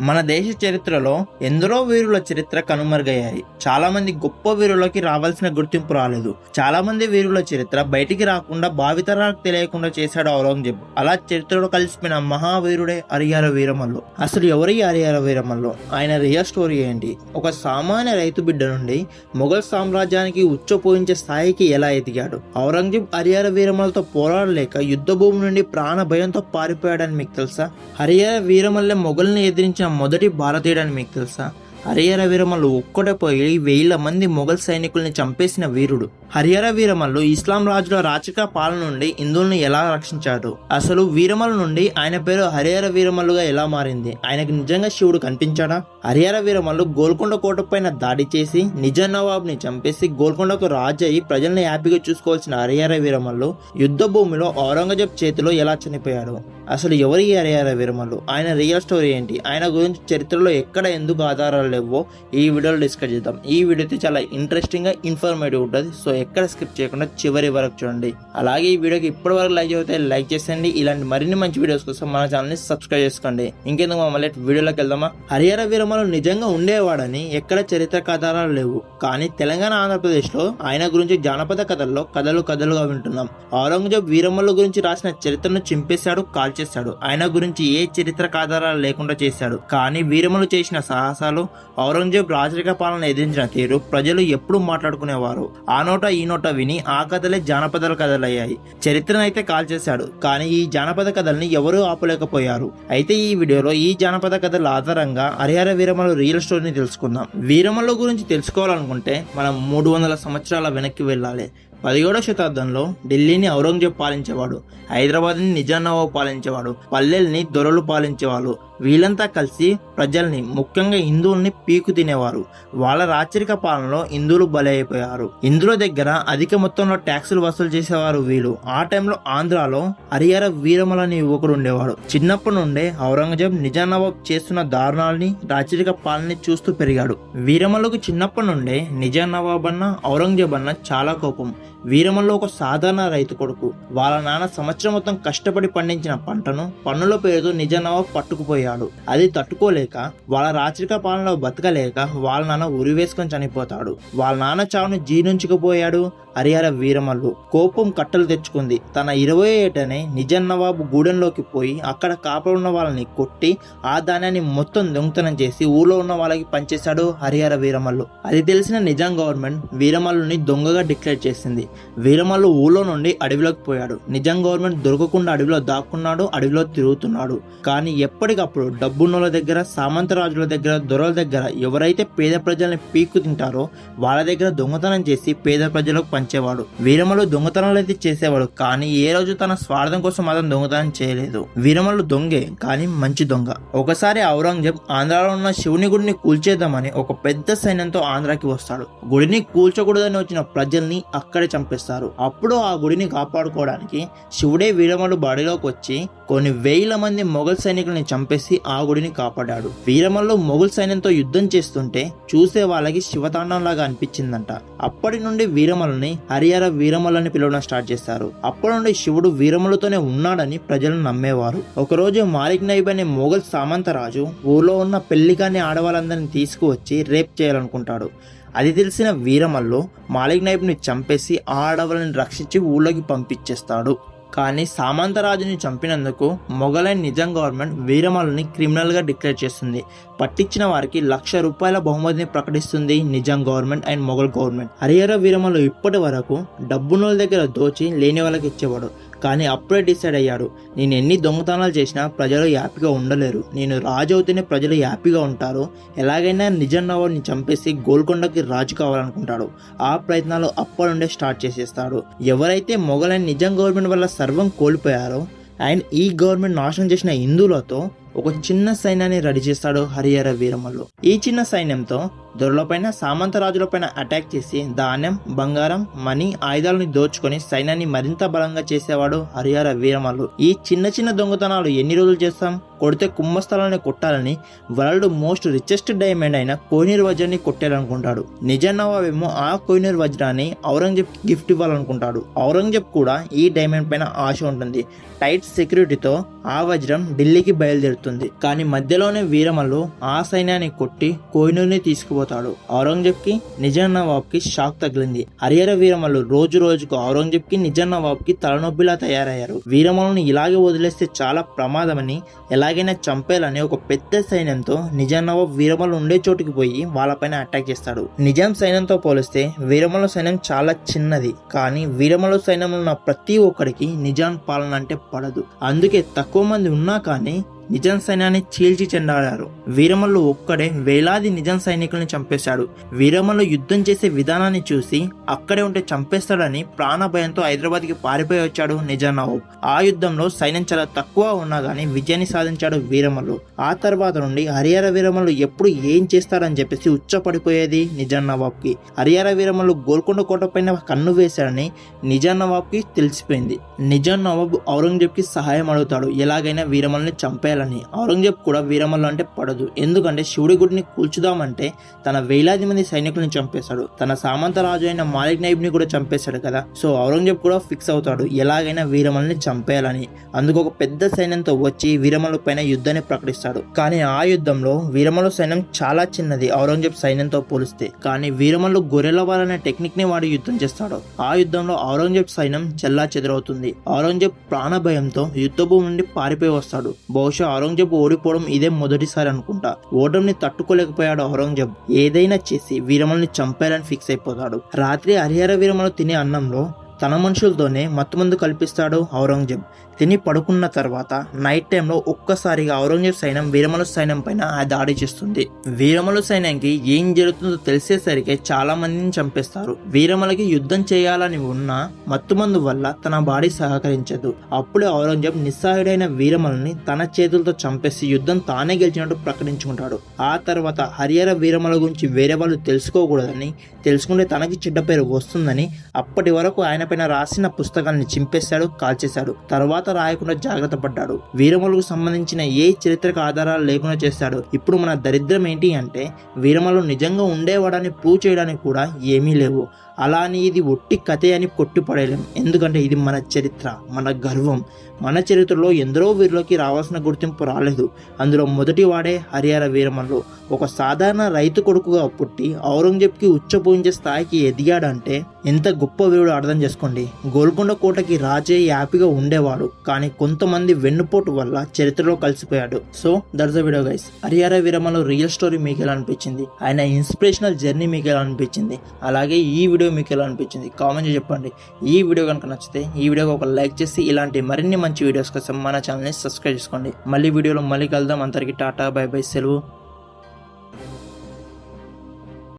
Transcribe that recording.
మన దేశ చరిత్రలో ఎందరో వీరుల చరిత్ర కనుమరుగయ్యాయి. చాలా మంది గొప్ప వీరులకి రావాల్సిన గుర్తింపు రాలేదు. చాలా మంది వీరుల చరిత్ర బయటికి రాకుండా భావితరాలకు తెలియకుండా చేశాడు ఔరంగజేబు. అలా చరిత్రలో కలిసిపోయిన మహావీరుడే అరియాల వీరమల్లు. అసలు ఎవరి అరియాల వీరమల్లు? ఆయన రియల్ స్టోరీ ఏంటి? ఒక సామాన్య రైతు బిడ్డ నుండి మొఘల్ సామ్రాజ్యానికి ఉచ్చపోయించే స్థాయికి ఎలా ఎదిగాడు? ఔరంగజేబ్ అరియాల వీరమలతో పోరాడలేక యుద్ధ భూమి నుండి ప్రాణ భయంతో పారిపోయాడని మీకు తెలుసా? హరియాల వీరమల్లె మొఘల్ని ఎదిరించిన మొదటి భారతీయుడని మీకు తెలుసా? హరిహర వీరమల్లు ఒక్కడే పోయి వేల మంది మొఘల్ సైనికుల్ని చంపేసిన వీరుడు. హరిహర వీరమల్లు ఇస్లాం రాజుల రాచక పాలన నుండి హిందువులను ఎలా రక్షించాడు? అసలు వీరమల్ నుండి ఆయన పేరు హరిహర వీరమల్లుగా ఎలా మారింది? ఆయనకు నిజంగా శివుడు కనిపించాడా? హరిహర వీరమల్లు గోల్కొండ కోట పైన దాడి చేసి నిజ నవాబ్ని చంపేసి గోల్కొండకు రాజు అయి ప్రజల్ని హ్యాపీగా చూసుకోవాల్సిన హరిహర వీరమల్లు యుద్ధ భూమిలో ఔరంగజేబ్ చేతిలో ఎలా చనిపోయాడు? అసలు ఎవరి ఈ హరిహర వీరమల్లు? ఆయన రియల్ స్టోరీ ఏంటి? ఆయన గురించి చరిత్రలో ఎక్కడ ఎందుకు ఆధారాలు లేవో ఈ వీడియోలో డిస్కస్ చేద్దాం. ఈ వీడియో అయితే చాలా ఇంట్రెస్టింగ్గా ఇన్ఫర్మేటివ్ ఉంటుంది. సో ఎక్కడ స్కిప్ చేయకుండా చివరి వరకు చూడండి. అలాగే ఈ వీడియోకి ఇప్పటి వరకు లైక్ అయితే లైక్ చేసేయండి. ఇలాంటి మరిన్ని మంచి వీడియోస్ కోసం మన ఛానల్ని సబ్స్క్రైబ్ చేసుకోండి. ఇంకెందుకు మమ్మల్ని వీడియోలోకి వెళ్దామా? హరిహర వీరమలు నిజంగా ఉండేవాడని ఎక్కడ చరిత్ర ఆధారాలు లేవు. కానీ తెలంగాణ ఆంధ్రప్రదేశ్లో ఆయన గురించి జానపద కథల్లో కథలు కథలుగా వింటున్నాం. ఔరంగజేబ్ వీరమల్లు గురించి రాసిన చరిత్రను చింపేశాడు కాల్చేశాడు. ఆయన గురించి ఏ చరిత్ర ఆధారాలు లేకుండా చేశాడు. కానీ వీరములు చేసిన సాహసాలు ఔరంగజేబ్ రాజరిక పాలన ఎదిరించిన తీరు ప్రజలు ఎప్పుడు మాట్లాడుకునేవారు. ఆ నోట ఈ నోట విని ఆ కథలే జానపదాల కథలయ్యాయి. చరిత్రను అయితే కాల్చేశాడు కానీ ఈ జానపద కథల్ని ఎవరూ ఆపలేకపోయారు. అయితే ఈ వీడియోలో ఈ జానపద కథల ఆధారంగా హరిహర వీరమల రియల్ స్టోరీని తెలుసుకుందాం. వీరమల గురించి తెలుసుకోవాలనుకుంటే మనం మూడు వందల సంవత్సరాల వెనక్కి వెళ్ళాలి. పదిహేడవ శతాబ్దంలో ఢిల్లీని ఔరంగజేబ్ పాలించేవాడు హైదరాబాద్ని నిజానవాబు పాలించేవాడు పల్లెల్ని దొరలు పాలించేవాళ్ళు వీళ్ళంతా కలిసి ప్రజల్ని ముఖ్యంగా హిందువుల్ని పీకు తినేవారు. వాళ్ళ రాచరిక పాలనలో హిందువులు బలైపోయారు. ఇందులో దగ్గర అధిక మొత్తంలో ట్యాక్సులు వసూలు చేసేవారు వీళ్ళు. ఆ టైంలో ఆంధ్రాలో హరిహర వీరమల అనే యువకుడు ఉండేవాడు. చిన్నప్పటి నుండే ఔరంగజేబ్ నిజాంనవాబ్ చేస్తున్న దారుణాలని రాచరిక పాలనని చూస్తూ పెరిగాడు. వీరమలకు చిన్నప్పటి నుండే నిజాం అన్న ఔరంగజేబ్ అన్న చాలా కోపం. వీరమల్లో ఒక సాధారణ రైతు కొడుకు. వాళ్ళ నాన్న సంవత్సరం మొత్తం కష్టపడి పండించిన పంటను పన్నుల పేరుతో నిజానవాబ్ పట్టుకుపోయాడు. అది తట్టుకోలేక వాళ్ళ రాచరిక పాలనలో బతకలేక వాళ్ళ నాన్న ఉరి వేసుకొని చనిపోతాడు. వాళ్ళ నాన్న చావును జీర్ణించుకుపోయాడు హరిహర వీరమల్లు. కోపం కట్టలు తెచ్చుకుంది. తన ఇరవై ఏటనే నిజాం నవాబు గూడెంలోకి పోయి అక్కడ కాపలున్న వాళ్ళని కొట్టి ఆ ధాన్యాన్ని మొత్తం దొంగతనం చేసి ఊళ్ళో ఉన్న వాళ్ళకి పనిచేశాడు హరిహర వీరమల్లు. అది తెలిసిన నిజాం గవర్నమెంట్ వీరమల్లుని దొంగగా డిక్లేర్ చేసింది. వీరమల్లు ఊళ్ళో నుండి అడవిలోకి పోయాడు. నిజాం గవర్నమెంట్ దొరకకుండా అడవిలో దాక్కున్నాడు అడవిలో తిరుగుతున్నాడు. కానీ ఎప్పటికప్పుడు డబ్బున్నోళ్ళ దగ్గర సామంతరాజుల దగ్గర దొరల దగ్గర ఎవరైతే పేద ప్రజల్ని పీక్కు తింటారో వాళ్ళ దగ్గర దొంగతనం చేసి పేద ప్రజలకు పంచేవాడు. వీరమల్లు దొంగతనాలు అయితే చేసేవాడు కానీ ఏ రోజు తన స్వార్థం కోసం మాత్రం దొంగతనం చేయలేదు. వీరమల్లు దొంగే కానీ మంచి దొంగ. ఒకసారి ఔరంగజేబ్ ఆంధ్రాలో ఉన్న శివుని గుడిని కూల్చేద్దామని ఒక పెద్ద సైన్యంతో ఆంధ్రాకి వస్తాడు. గుడిని కూల్చకూడదని వచ్చిన ప్రజల్ని అక్కడ చంపేస్తారు. అప్పుడు ఆ గుడిని కాపాడుకోవడానికి శివుడే వీరమలు బాడీలోకి వచ్చి కొన్ని వేల మంది మొఘల్ సైనికుల్ని చంపేసి ఆ గుడిని కాపాడాడు. వీరమల్లు మొఘల్ సైన్యంతో యుద్ధం చేస్తుంటే చూసే వాళ్ళకి శివతాండం లాగా అనిపించిందంట. అప్పటి నుండి వీరమల్ని హరిహర వీరమలని అని పిలవడం స్టార్ట్ చేశారు అప్పటి నుండి శివుడు వీరమలతోనే ఉన్నాడని ప్రజలు నమ్మేవారు. ఒకరోజు మాలిక్ నైబ్ అనే మొఘల్ సామంతరాజు ఊర్లో ఉన్న పెళ్ళికాని ఆడవాళ్ళందరినీ తీసుకువచ్చి రేప్ చేయాలనుకుంటాడు. అది తెలిసిన వీరమల్లు మాలిక్ నైబ్ని చంపేసి ఆ అడవులను రక్షించి ఊళ్ళోకి పంపించేస్తాడు. కానీ సామంతరాజుని చంపినందుకు మొఘలైన్ నిజాం గవర్నమెంట్ వీరమల్లుని క్రిమినల్గా డిక్లేర్ చేస్తుంది. పట్టించిన వారికి లక్ష రూపాయల బహుమతిని ప్రకటిస్తుంది Nizam government and Mughal government. Harihara Veeramallu ఇప్పటి వరకు డబ్బునోళ్ళ దగ్గర దోచి లేని వాళ్ళకి ఇచ్చేవాడు. కానీ అప్పుడే డిసైడ్ అయ్యాడు. నేను ఎన్ని దొంగతనాలు చేసినా ప్రజలు హ్యాపీగా ఉండలేరు. నేను రాజు అవుతేనే ప్రజలు హ్యాపీగా ఉంటారు. ఎలాగైనా నిజం నవాబ్ని చంపేసి గోల్కొండకి రాజు కావాలనుకుంటాడు. ఆ ప్రయత్నాలు అప్పటి నుండే స్టార్ట్ చేసేస్తాడు. ఎవరైతే మొఘలైన నిజం గవర్నమెంట్ వల్ల సర్వం కోల్పోయారో అండ్ ఈ గవర్నమెంట్ నాశనం చేసిన హిందువులతో ఒక చిన్న సైన్యాన్ని రెడీ చేస్తాడు హరిహర వీరమల్లు. ఈ చిన్న సైన్యంతో దొరలపైన సామంతరాజులపైన అటాక్ చేసి ధాన్యం బంగారం మనీ ఆయుధాలను దోచుకొని సైన్యాన్ని మరింత బలంగా చేసేవాడు హరిహర వీరమల్లు. ఈ చిన్న చిన్న దొంగతనాలు ఎన్ని రోజులు చేస్తాం? కొడితే కుంభస్థలాన్ని కొట్టాలని వరల్డ్ మోస్ట్ రిచెస్ట్ డైమండ్ అయిన కోహినూర్ వజ్రాన్ని కొట్టాలనుకుంటాడు. నిజ నవాబేమో ఆ కోహినూర్ వజ్రాన్ని ఔరంగజేబ్ గిఫ్ట్ ఇవ్వాలనుకుంటాడు. ఔరంగజేబ్ కూడా ఈ డైమండ్ పైన ఆశ ఉంటుంది. టైట్ సెక్యూరిటీతో ఆ వజ్రం ఢిల్లీకి బయలుదేరుతుంది. కానీ మధ్యలోనే వీరమల్లు ఆ సైన్యాన్ని కొట్టి కోహినూర్ని తీసుకుపోతాడు. చనిపోతాడు. ఔరంగజేబ్కి నిజాం నవాబ్కి షాక్ తగిలింది. హరిహర వీరమల్లు రోజు రోజుకు ఔరంగజేబ్కి నిజాం నవాబ్కి తలనొప్పిలా తయారయ్యారు. వీరమల్లుని ఇలాగే వదిలేస్తే చాలా ప్రమాదమని ఎలాగైనా చంపేయాలని ఒక పెద్ద సైన్యంతో నిజాం నవాబ్ వీరమల్లు ఉండే చోటుకి పోయి వాళ్ళపైన అటాక్ చేస్తాడు. నిజాం సైన్యంతో పోలిస్తే వీరమల సైన్యం చాలా చిన్నది. కానీ వీరమల సైన్యంలో ఉన్న ప్రతి ఒక్కరికి నిజాం పాలన అంటే పడదు. అందుకే తక్కువ మంది ఉన్నా కానీ నిజాం సైన్యాన్ని చీల్చి చెండాడారు. వీరమల్లు ఒక్కడే వేలాది నిజాం సైనికుల్ని చంపేశాడు. వీరమల్లు యుద్ధం చేసే విధానాన్ని చూసి అక్కడే ఉంటే చంపేస్తాడని ప్రాణ భయంతో హైదరాబాద్కి పారిపోయి వచ్చాడు నిజాం నవాబ్ ఆ యుద్ధంలో సైన్యం చాలా తక్కువ ఉన్నా గానీ విజయాన్ని సాధించాడు వీరమల్లు. ఆ తర్వాత నుండి హరిహర వీరమల్లు ఎప్పుడు ఏం చేస్తాడని చెప్పేసి ఉచ్చపడిపోయేది నిజాం నవాబ్కి హరిహర వీరమల్లు గోల్కొండ కోట పైన కన్ను వేశాడని నిజాం నవాబ్కి తెలిసిపోయింది. నిజాం నవాబ్ ఔరంగజేబ్కి సహాయం అడుగుతాడు. ఎలాగైనా వీరమల్ని చేయాలని ఔరంగజేబ్ కూడా వీరమల్లు అంటే పడదు. ఎందుకంటే శివుడి గుడిని కూల్చుదామంటే తన వేలాది మంది సైనికులను చంపేశాడు. తన సామంత రాజు అయిన మాలిక్ నైబ్ని కూడా చంపేశాడు కదా. సో ఔరంగజేబ్ కూడా ఫిక్స్ అవుతాడు ఎలాగైనా వీరమల్ని చంపేయాలని. అందుకు ఒక పెద్ద సైన్యంతో వచ్చి వీరమల్లు పైన యుద్ధాన్ని ప్రకటిస్తాడు. కానీ ఆ యుద్ధంలో వీరమల్లు సైన్యం చాలా చిన్నది ఔరంగజేబ్ సైన్యంతో పోలిస్తే. కానీ వీరమల్లు గొర్రెల వారనే టెక్నిక్ని వాడి యుద్ధం చేస్తాడు. ఆ యుద్ధంలో ఔరంగజేబ్ సైన్యం చెల్లా చెదరవుతుంది ఔరంగజేబ్ ప్రాణ భయంతో యుద్ధభూమి నుండి పారిపోయి వస్తాడు. బహుశా ఔరంగజేబ్ ఓడిపోవడం ఇదే మొదటిసారి అనుకుంటా. ఓటమిని తట్టుకోలేకపోయాడు ఔరంగజేబ్. ఏదైనా చేసి వీరమల్ని చంపేయాలని ఫిక్స్ అయిపోతాడు. రాత్రి హరిహర వీరమలు తినే అన్నంలో తన మనుషులతోనే మత్తుమందు కల్పిస్తాడు ఔరంగజేబ్. తిని పడుకున్న తర్వాత నైట్ టైంలో ఒక్కసారిగా ఔరంగజేబ్ సైన్యం వీరమలు సైన్యం పైన ఆ దాడి చేస్తుంది. వీరమలు సైన్యానికి ఏం జరుగుతుందో తెలిసేసరికి చాలా మందిని చంపేస్తారు. వీరమలకి యుద్ధం చేయాలని ఉన్న మత్తుమందు వల్ల తన బాడీ సహకరించదు. అప్పుడే ఔరంగజేబ్ నిస్సహాయుడైన వీరమలని తన చేతులతో చంపేసి యుద్ధం తానే గెలిచినట్టు ప్రకటించుకుంటాడు. ఆ తర్వాత హరిహర వీరమల గురించి వేరే వాళ్ళు తెలుసుకోకూడదని తెలుసుకుంటే తనకి చెడ్డ పేరు వస్తుందని అప్పటి వరకు ఆయన పైన రాసిన పుస్తకాన్ని చింపేశాడు కాల్చేశాడు. తర్వాత రాయకుండా జాగ్రత్త పడ్డాడు. వీరమలకు సంబంధించిన ఏ చరిత్రక ఆధారాలు లేకుండా చేశాడు. ఇప్పుడు మన దరిద్రం ఏంటి అంటే వీరమలు నిజంగా ఉండేవాడని ప్రూవ్ చేయడానికి కూడా ఏమీ లేవు. అలా అని ఇది ఒట్టి కథే అని కొట్టిపడేయలేం. ఎందుకంటే ఇది మన చరిత్ర మన గర్వం. మన చరిత్రలో ఎందరో వీరులకి రావాల్సిన గుర్తింపు రాలేదు. అందులో మొదటి వాడే హరిహర వీరమల్లు. ఒక సాధారణ రైతు కొడుకుగా పుట్టి ఔరంగజేబ్కి ఉచ్చపోయించే స్థాయికి ఎదిగాడంటే ఎంత గొప్ప వీరుడు అర్థం చేసుకోండి. గోల్కొండ కోటకి రాజే హ్యాపీగా ఉండేవాడు కానీ కొంతమంది వెన్నుపోటు వల్ల చరిత్రలో కలిసిపోయాడు. So that's video guys Harihara Veeramallu real story మీకు ఎలా అనిపించింది? ఆయన ఇన్స్పిరేషనల్ జర్నీ మీకు ఎలా అనిపించింది? అలాగే ఈ వీడియో మీకు ఎలా అనిపించింది? కామెంట్ చెప్పండి. ఈ వీడియో కనుక నచ్చితే ఈ వీడియోకి ఒక లైక్ చేసి ఇలాంటి మరిన్ని మంచి వీడియోస్ కోసం మన ఛానల్ని సబ్స్క్రైబ్ చేసుకోండి. మళ్ళీ వీడియోలో మళ్ళీ కలుద్దాం. అందరికీ టాటా బై బై సెలవు.